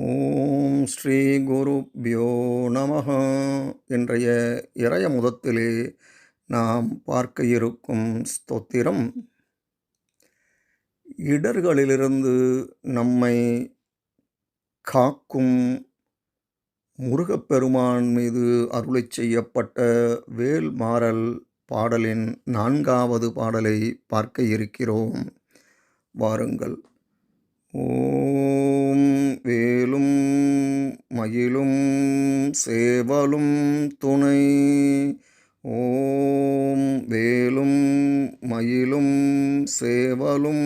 ஓம் ஸ்ரீ குருப்யோ நம இன்றைய இறைய முதத்திலே நாம் பார்க்க இருக்கும் ஸ்தோத்திரம். இடர்களிலிருந்து நம்மை காக்கும் முருகப்பெருமான் மீது அருளை செய்யப்பட்ட வேல்மாறல் பாடலின் நான்காவது பாடலை பார்க்க இருக்கிறோம். வாருங்கள். ஓம் வே மயிலும் சேவலும் துணை. ஓம் வேலும் மயிலும் சேவலும்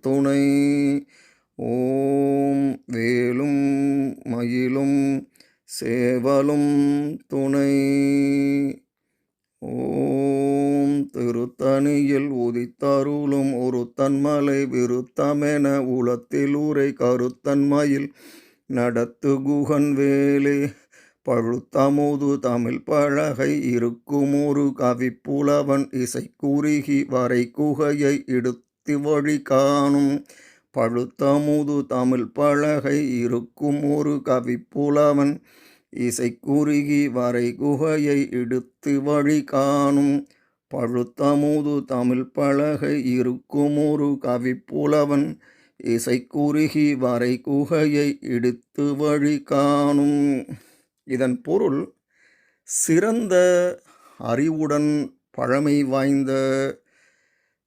துணை. ஓம் வேலும் மயிலும் சேவலும் துணை. ஓம் திருத்தணியில் உதித்தருளும் ஒரு தன்மலை விருத்தமென உளத்தில் உரை கருத்தன்மையில் நடத்து குகன் வேலே பழுத்தமுது தமிழ் பழகை இருக்கும் ஒரு கவிப்புலவன் இசை குறுகி வரை குகையை இடுத்து வழி காணும். பழுத்தமுது தமிழ் பழகை இருக்கும் ஒரு கவிப்புலவன் இசை குறுகி வரை குகையை இடுத்து வழி காணும். பழுத்தமுது தமிழ் பழகை இருக்கும் ஒரு கவிப்புலவன் இசை கூறுகி வரை குகையை இடுத்து வழி காணும். இதன் பொருள் சிறந்த அறிவுடன் பழமை வாய்ந்த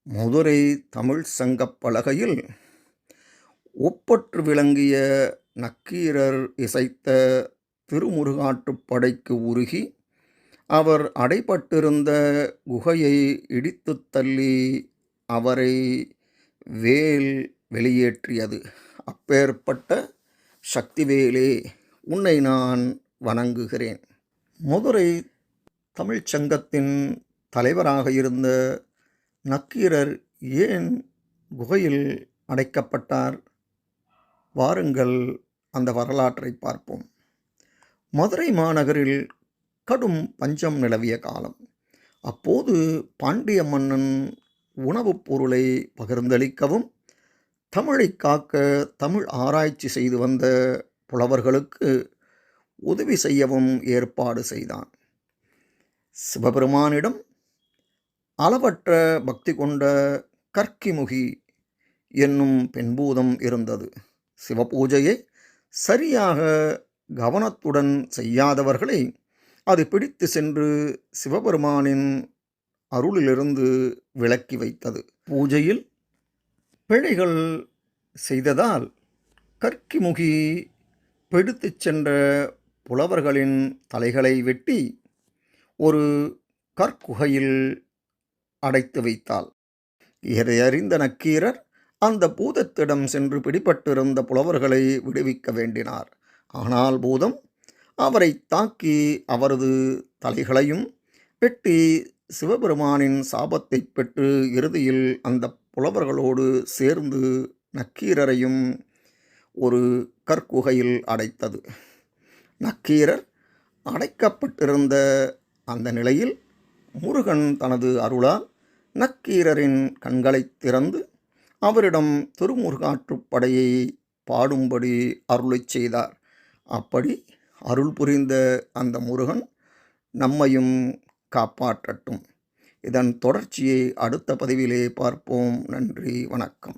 மதுரை தமிழ் சங்கப் பலகையில் ஒப்பற்று விளங்கிய நக்கீரர் இசைத்த திருமுருகாற்றுப்படைக்கு உருகி அவர் அடைபட்டிருந்த குகையை இடித்துத் தள்ளி அவரை வேல் வெளியேற்றியது. அப்பேற்பட்ட சக்திவேலே உன்னை நான் வணங்குகிறேன். மதுரை தமிழ்ச் சங்கத்தின் தலைவராக இருந்த நக்கீரர் ஏன் குகையில் அடைக்கப்பட்டார்? வாருங்கள் அந்த வரலாற்றை பார்ப்போம். மதுரை மாநகரில் கடும் பஞ்சம் நிலவிய காலம். அப்போது பாண்டிய மன்னன் உணவுப் பொருளை பகிர்ந்தளிக்கவும் தமிழை காக்க தமிழ் ஆராய்ச்சி செய்து வந்த புலவர்களுக்கு உதவி செய்யவும் ஏற்பாடு செய்தான். சிவபெருமானிடம் அளவற்ற பக்தி கொண்ட கற்கிமுகி என்னும் பெண்பூதம் இருந்தது. சிவபூஜையை சரியாக கவனத்துடன் செய்யாதவர்களை அது பிடித்து சென்று சிவபெருமானின் அருளிலிருந்து விலக்கி வைத்தது. பூஜையில் பிழைகள் செய்ததால் கற்கிமுகி பிடித்துச் சென்ற புலவர்களின் தலைகளை வெட்டி ஒரு கற்குகையில் அடைத்து வைத்தாள். இதை அறிந்த நக்கீரர் அந்த பூதத்திடம் சென்று பிடிபட்டிருந்த புலவர்களை விடுவிக்க வேண்டினார். ஆனால் பூதம் அவரை தாக்கி அவரது தலைகளையும் வெட்டி சிவபெருமானின் சாபத்தை பெற்று இறுதியில் அந்த புலவர்களோடு சேர்ந்து நக்கீரரையும் ஒரு கற்குகையில் அடைத்தது. நக்கீரர் அடைக்கப்பட்டிருந்த அந்த நிலையில் முருகன் தனது அருளால் நக்கீரரின் கண்களை திறந்து அவரிடம் திருமுருகாற்றுப்படையை பாடும்படி அருளைச் செய்தார். அப்படி அருள் புரிந்த அந்த முருகன் நம்மையும் காப்பாற்றட்டும். இதன் தொடர்ச்சியை அடுத்த பதிவிலே பார்ப்போம். நன்றி வணக்கம்.